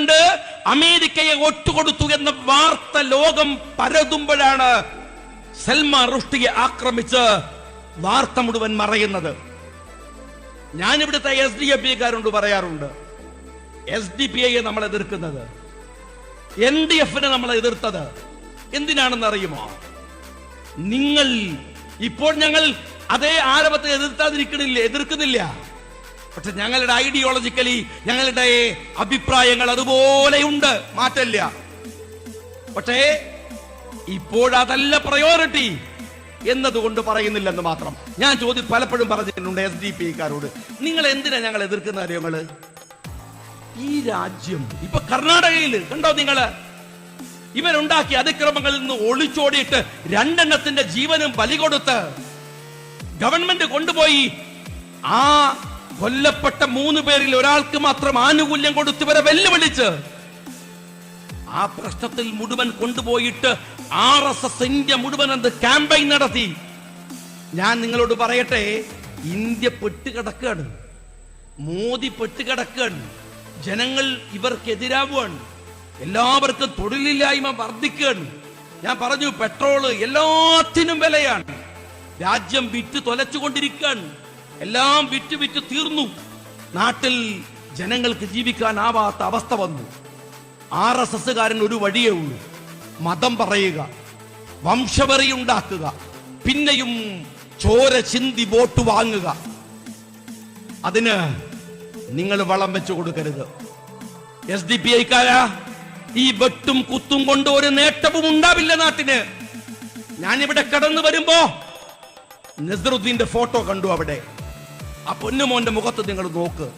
President അമേരിക്കയെ ഒറ്റുകൊടുത്തു എന്ന വാർത്ത ലോകം പരതുമ്പോഴാണ് സൽമാൻ റുഷ്ടിയെ ആക്രമിച്ച് വാർത്ത മുഴുവൻ മറയുന്നത്. ഞാനിവിടുത്തെ എസ് ഡി എഫ് കാരോട് പറയാറുണ്ട് എസ് ഡി പി ഐയെ നമ്മൾ എതിർക്കുന്നത്. എൻ ഡി എഫിനെ നമ്മൾ എതിർത്തത് എന്തിനാണെന്ന് അറിയുമോ നിങ്ങൾ ഇപ്പോൾ ഞങ്ങൾ അതേ ആരവത്തെ എതിർത്താതിരിക്കണില്ല എതിർക്കുന്നില്ല. പക്ഷെ ഞങ്ങളുടെ ഐഡിയോളജിക്കലി ഞങ്ങളുടെ അഭിപ്രായങ്ങൾ അതുപോലെയുണ്ട് മാറ്റല്ല പക്ഷേ ഇപ്പോഴതല്ല പ്രയോറിറ്റി എന്നതുകൊണ്ട് പറയുന്നില്ലെന്ന് മാത്രം. ഞാൻ ചോദ്യം പലപ്പോഴും പറഞ്ഞിട്ടുണ്ട് എസ് ഡി പി കാരോട്. നിങ്ങൾ എന്തിനാ ഞങ്ങൾ എതിർക്കുന്ന കാര്യങ്ങൾ ഈ രാജ്യം ഇപ്പൊ കർണാടകയിൽ കണ്ടോ നിങ്ങൾ ഇവരുണ്ടാക്കിയ അതിക്രമങ്ങളിൽ നിന്ന് ഒളിച്ചോടിയിട്ട് രണ്ടെണ്ണത്തിന്റെ ജീവനും ബലി കൊടുത്ത് ഗവൺമെന്റ് കൊണ്ടുപോയി ആ കൊല്ലപ്പെട്ട മൂന്ന് പേരിൽ ഒരാൾക്ക് മാത്രം ആനുകൂല്യം കൊടുത്ത് വരെ വെല്ലുവിളിച്ച് ആ പ്രശ്നത്തിൽ മുഴുവൻ കൊണ്ടുപോയിട്ട് ആർ എസ് എസ് ഇന്ത്യ മുഴുവൻ എന്ത് ക്യാമ്പയിൻ നടത്തി. ഞാൻ നിങ്ങളോട് പറയട്ടെ ഇന്ത്യ പെട്ടുകിടക്കുകയാണ്. മോദി പെട്ടുകിടക്കുകയാണ്. ജനങ്ങൾ ഇവർക്കെതിരാവുകയാണ്. എല്ലാവർക്കും തൊഴിലില്ലായ്മ വർദ്ധിക്കുകയാണ്. ഞാൻ പറഞ്ഞു പെട്രോൾ എല്ലാത്തിനും വിലയാണ്. രാജ്യം വിറ്റ് തൊലച്ചുകൊണ്ടിരിക്കുകയാണ്. എല്ലാം വിറ്റ് വിറ്റ് തീർന്നു. നാട്ടിൽ ജനങ്ങൾക്ക് ജീവിക്കാനാവാത്ത അവസ്ഥ വന്നു. ആർ എസ് എസ്സുകാരൻ ഒരു വഴിയേ ഉള്ളൂ. മതം പറയുക വംശപറി ഉണ്ടാക്കുക പിന്നെയും ചോര ചിന്തി വോട്ട് വാങ്ങുക. അതിന് നിങ്ങൾ വളം വെച്ചു കൊടുക്കരുത്. എസ് ഡി പി ഐക്കാരാ ഈ വെട്ടും കുത്തും കൊണ്ട് ഒരു നേട്ടവും ഉണ്ടാവില്ല നാട്ടിന്. ഞാനിവിടെ കടന്നു വരുമ്പോ നസറുദ്ദീന്റെ ഫോട്ടോ കണ്ടു അവിടെ. ആ പൊന്നുമോന്റെ മുഖത്ത് നിങ്ങൾ നോക്ക്.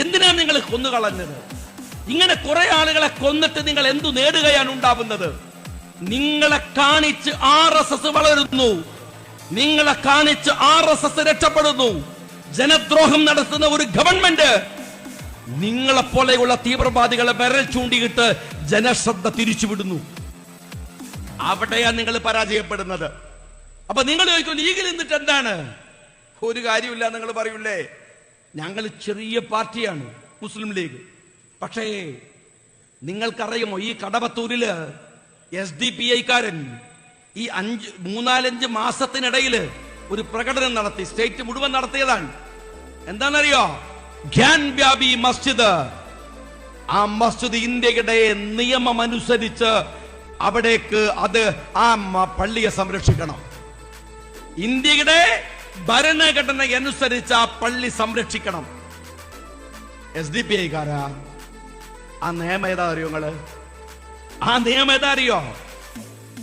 എന്തിനാ നിങ്ങൾ കൊന്നുകളഞ്ഞത്? ഇങ്ങനെ കുറെ ആളുകളെ കൊന്നിട്ട് നിങ്ങൾ എന്തു നേടുകയാണ് ഉണ്ടാവുന്നത്? നിങ്ങളെ കാണിച്ച് ആർ എസ് എസ് വളരുന്നു. നിങ്ങളെ കാണിച്ച് ആർ എസ് എസ് രക്ഷപ്പെടുന്നു. ജനദ്രോഹം നടത്തുന്ന ഒരു ഗവൺമെന്റ് നിങ്ങളെ പോലെയുള്ള തീവ്രവാദികളെ വിരൽ ചൂണ്ടിയിട്ട് ജനശ്രദ്ധ തിരിച്ചുവിടുന്നു. അവിടെയാണ് നിങ്ങൾ പരാജയപ്പെടുന്നത്. അപ്പൊ നിങ്ങൾ ചോദിക്കും ലീഗിൽ നിന്നിട്ട് എന്താണ്? ഒരു കാര്യമില്ല നിങ്ങൾ പറയൂലേ ഞങ്ങൾ ചെറിയ പാർട്ടിയാണ് മുസ്ലിം ലീഗ്. പക്ഷേ നിങ്ങൾക്കറിയുമോ ഈ കടവത്തൂരിൽ എസ് ഡി പി ഐക്കാരൻ ഈ അഞ്ച് മൂന്നാലഞ്ച് മാസത്തിനിടയിൽ ഒരു പ്രകടനം നടത്തി സ്റ്റേറ്റ് മുഴുവൻ നടത്തിയതാണ്. എന്താണെന്നറിയോ? ഖ്യാൻ വ്യാപി മസ്ജിദ്. ആ മസ്ജിദ് ഇന്ത്യയുടെ നിയമമനുസരിച്ച് അവിടേക്ക് അത് ആ പള്ളിയെ സംരക്ഷിക്കണം. ഇന്ത്യയുടെ ഭരണഘടന അനുസരിച്ച് ആ പള്ളി സംരക്ഷിക്കണം. എസ് ഡി പി ഐക്കാരാ ആ നിയമം ഏതാ അറിയോ നിങ്ങൾ? ആ നിയമം ഏതാ അറിയോ?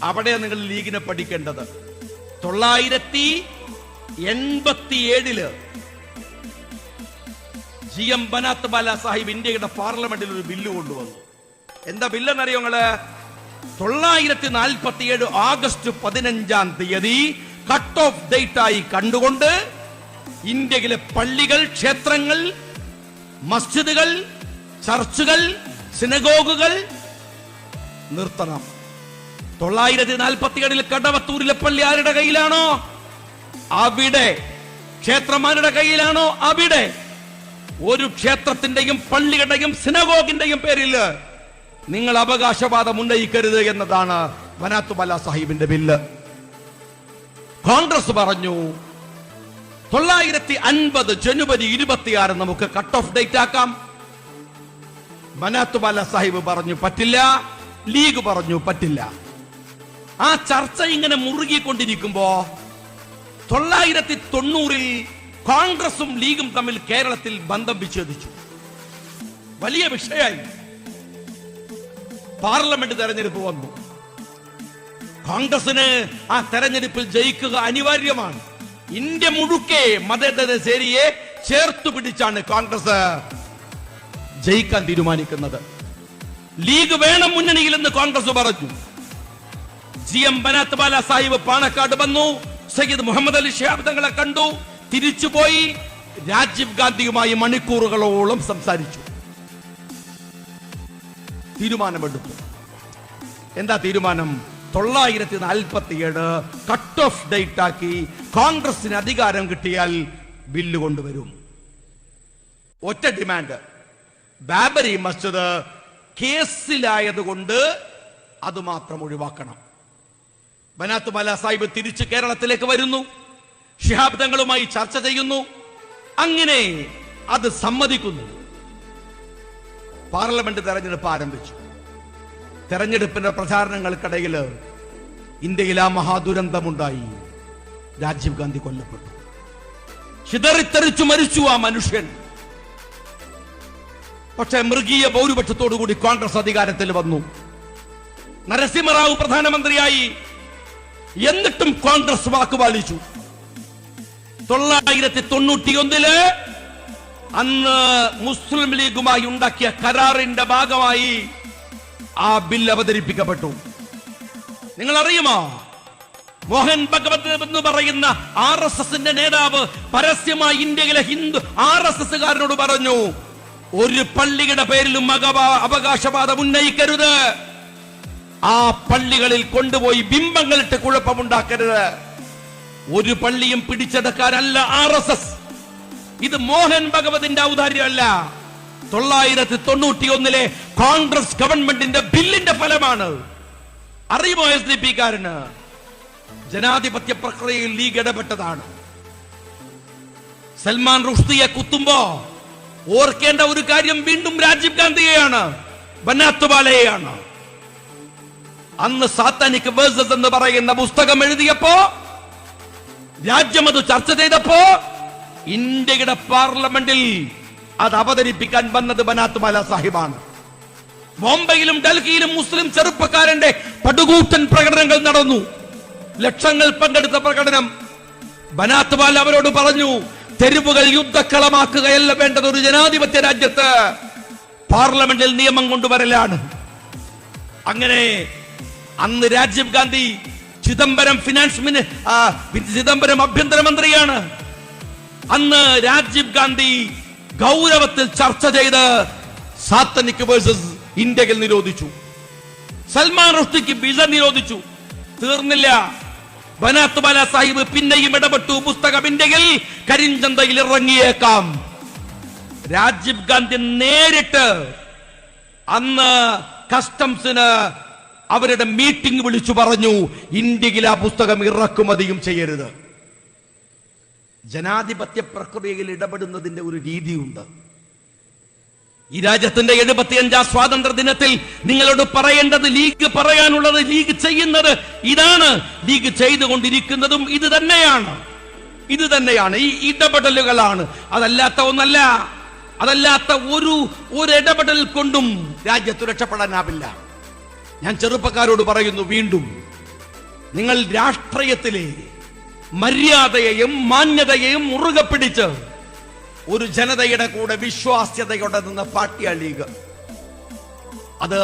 അവിടെ നിങ്ങൾ ലീഗിനെ പഠിക്കേണ്ടത്. തൊള്ളായിരത്തി എൺപത്തി ഏഴിൽ G M Banatwala Sahib ഇന്ത്യയുടെ പാർലമെന്റിൽ ഒരു ബില്ല് കൊണ്ടുവന്നു. എന്താ ബില്ലെന്നറിയോ നിങ്ങൾ? തൊള്ളായിരത്തി നാൽപ്പത്തി ഏഴ് ആഗസ്റ്റ് പതിനഞ്ചാം തീയതി കട്ട് ഓഫ് ഡേറ്റ് ആയി കണ്ടുകൊണ്ട് ഇന്ത്യയിലെ പള്ളികൾ ക്ഷേത്രങ്ങൾ മസ്ജിദുകൾ ചർച്ചുകൾ സിനഗോഗുകൾ നിർത്തണം. തൊള്ളായിരത്തി നാൽപ്പത്തി ഏഴിൽ കടവത്തൂരിലെ പള്ളി ആരുടെ കയ്യിലാണോ? അവിടെ. ക്ഷേത്രമാരുടെ കയ്യിലാണോ? അവിടെ. ഒരു ക്ഷേത്രത്തിന്റെയും പള്ളിയുടെയും സിനഗോഗിന്റെയും പേരിൽ നിങ്ങൾ അവകാശവാദം ഉന്നയിക്കരുത് എന്നതാണ് വനാത്തുമല സാഹിബിന്റെ ബില്ല്. കോൺഗ്രസ് പറഞ്ഞു തൊള്ളായിരത്തി അൻപത് ജനുവരി ഇരുപത്തിയാറ് നമുക്ക് കട്ട് ഓഫ് ഡേറ്റ് ആക്കാം. മനാത്തുബാല സാഹിബ് പറഞ്ഞു പറ്റില്ല. ലീഗ് പറഞ്ഞു പറ്റില്ല. ആ ചർച്ച ഇങ്ങനെ മുറുകിക്കൊണ്ടിരിക്കുമ്പോ തൊള്ളായിരത്തി തൊണ്ണൂറിൽ കോൺഗ്രസും ലീഗും തമ്മിൽ കേരളത്തിൽ ബന്ധം വിച്ഛേദിച്ചു. വലിയ വിഷയമായി. പാർലമെന്റ് തെരഞ്ഞെടുപ്പ് വന്നു. കോൺഗ്രസിന് ആ തെരഞ്ഞെടുപ്പിൽ ജയിക്കുക അനിവാര്യമാണ്. ഇന്ത്യ മുഴുക്കെ മതേതരശേരിയെ ചേർത്തു പിടിച്ചാണ് കോൺഗ്രസ് ജയിക്കാൻ തീരുമാനിക്കുന്നത്. ലീഗ് വേണം മുന്നണിയിൽ എന്ന് കോൺഗ്രസ് പറഞ്ഞു. G M Banatwala Sahib Panakkad വന്നു. സയ്യിദ് മുഹമ്മദ് അലി ഷിഹാബ് തങ്ങളെ കണ്ടു. തിരിച്ചുപോയി രാജീവ് ഗാന്ധിയുമായി മണിക്കൂറുകളോളം സംസാരിച്ചു. തീരുമാനമെടുത്തു. എന്താ തീരുമാനം? തൊള്ളായിരത്തി നാൽപ്പത്തി ഏഴ് കട്ട് ഓഫ് ഡേറ്റ് ആക്കി കോൺഗ്രസിന് അധികാരം കിട്ടിയാൽ ബില്ല് കൊണ്ടുവരും. ഒറ്റ ഡിമാൻഡ് ബാബരി മസ്ജിദ് കേസിലായതുകൊണ്ട് അത് മാത്രം ഒഴിവാക്കണം. ബനാത്ത് മല സാഹിബ് തിരിച്ച് കേരളത്തിലേക്ക് വരുന്നു. ഷിഹാബ് തങ്ങളുമായി ചർച്ച ചെയ്യുന്നു. അങ്ങനെ അത് സമ്മതിക്കുന്നു. പാർലമെന്റ് തെരഞ്ഞെടുപ്പ് ആരംഭിച്ചു. തെരഞ്ഞെടുപ്പിന്റെ പ്രചാരണങ്ങൾക്കിടയിൽ ഇന്ത്യയിൽ ആ മഹാദുരന്തമുണ്ടായി. രാജീവ് ഗാന്ധി കൊല്ലപ്പെട്ടു. ചിതറിത്തെറിച്ചു മരിച്ചു ആ മനുഷ്യൻ. പക്ഷെ മൃഗീയ ഭൂരിപക്ഷത്തോടുകൂടി കോൺഗ്രസ് അധികാരത്തിൽ വന്നു. നരസിംഹറാവു പ്രധാനമന്ത്രിയായി എന്നിട്ടും കോൺഗ്രസ് വാക്കുപാലിച്ചു തൊള്ളായിരത്തി തൊണ്ണൂറ്റിയൊന്നിൽ അന്ന് മുസ്ലിം ലീഗുമായി ഉണ്ടാക്കിയ കരാറിന്റെ ഭാഗമായി ആ ബിൽ അവതരിപ്പിക്കപ്പെട്ടു. നിങ്ങൾ അറിയുമോ മോഹൻ ഭഗവത് എന്ന് പറയുന്ന ആർ എസ് എസിന്റെ നേതാവ് പരസ്യമായി ഇന്ത്യയിലെ ഹിന്ദു ആർ എസ് എസുകാരനോട് പറഞ്ഞു ഒരു പള്ളിയുടെ പേരിലും അവകാശവാദം ഉന്നയിക്കരുത്. ആ പള്ളികളിൽ കൊണ്ടുപോയി ബിംബങ്ങളിട്ട് കുഴപ്പമുണ്ടാക്കരുത്. ഒരു പള്ളിയും പിടിച്ചെടുക്കാനല്ല ആർ എസ് എസ്. ഇത് മോഹൻ ഭഗവതിന്റെ ഔദാര്യമല്ല. തൊള്ളായിരത്തി തൊണ്ണൂറ്റി ഒന്നിലെ കോൺഗ്രസ് ഗവൺമെന്റിന്റെ ബില്ലിന്റെ ഫലമാണ്. അറിയുമോ എസ് ഡി പിക്കാരന്? ജനാധിപത്യ പ്രക്രിയയിൽ ലീഗ് ഇടപെട്ടതാണ്. സൽമാൻ റുഷ്ദിയെ കുത്തുമ്പോ ഓർക്കേണ്ട ഒരു കാര്യം വീണ്ടും രാജീവ് ഗാന്ധിയെയാണ് ബനാത്തുവാലയെയാണ് അന്ന് സാത്താനിക് വേഴ്സസ് എന്ന് പറയുന്ന പുസ്തകം എഴുതിയപ്പോ രാജ്യം അത് ചർച്ച ചെയ്തപ്പോ ഇന്ത്യയുടെ പാർലമെന്റിൽ അത് അവതരിപ്പിക്കാൻ വന്നത് ബനാത്തുമാല സാഹിബാണ്. ബോംബെയിലും ഡൽഹിയിലും മുസ്ലിം ചെറുപ്പക്കാരന്റെ പടുകൂറ്റൻ പ്രകടനങ്ങൾ നടന്നു. ലക്ഷങ്ങൾ പങ്കെടുത്ത പ്രകടനം. ബനാത്തുമാൽ അവരോട് പറഞ്ഞു തെരുവുകൾ യുദ്ധക്കളമാക്കുകയല്ല വേണ്ടത് ഒരു ജനാധിപത്യ രാജ്യത്ത്. പാർലമെന്റിൽ നിയമം കൊണ്ടുവരലാണ്. അങ്ങനെ അന്ന് രാജീവ് ഗാന്ധി ചിദംബരം ഫിനാൻസ് മിനി ചിദംബരം ആഭ്യന്തരമന്ത്രിയാണ്. അന്ന് രാജീവ് ഗാന്ധി ഗൗരവത്തിൽ ചർച്ച ചെയ്ത് സാത്തനിക് വേഴ്സസ് ഇന്ത്യയിൽ നിരോധിച്ചു. സൽമാൻ റുഷ്ദിക്ക് വിസ നിരോധിച്ചു. തീർന്നില്ല. ബനാത്ത് ബാല സാഹിബ് പിന്നെയും ഇടപെട്ടു. പുസ്തകം ഇന്ത്യയിൽ കരിഞ്ചന്തയിൽ ഇറങ്ങിയേക്കാം. രാജീവ് ഗാന്ധി നേരിട്ട് അന്ന് കസ്റ്റംസിന് അവരുടെ മീറ്റിംഗ് വിളിച്ചു പറഞ്ഞു ഇന്ത്യയിൽ ആ പുസ്തകം ഇറക്കുമതിയും ചെയ്യരുത്. ജനാധിപത്യ പ്രക്രിയയിൽ ഇടപെടുന്നതിന്റെ ഒരു രീതിയുണ്ട്. ഈ രാജ്യത്തിന്റെ എഴുപത്തിയഞ്ചാം സ്വാതന്ത്ര്യ ദിനത്തിൽ നിങ്ങളോട് പറയേണ്ടത് ലീഗ് പറയാനുള്ളത് ലീഗ് ചെയ്യുന്നത് ഇതാണ്. ലീഗ് ചെയ്തുകൊണ്ടിരിക്കുന്നതും ഇത് തന്നെയാണ്. ഇത് തന്നെയാണ്. ഈ ഇടപെടലുകളാണ്. അതല്ലാത്ത ഒന്നല്ല. അതല്ലാത്ത ഒരു ഒരു ഇടപെടൽ കൊണ്ടും രാജ്യത്ത് രക്ഷപ്പെടാനാവില്ല. ഞാൻ ചെറുപ്പക്കാരോട് പറയുന്നു വീണ്ടും നിങ്ങൾ രാഷ്ട്രീയത്തിലെ മര്യാദയെയും മാന്യതയെയും മുറുകെ പിടിച്ച് ഒരു ജനതയുടെ കൂടെ വിശ്വാസ്യതയോടെ നിന്ന പാർട്ടിയാ ലീഗ് അത്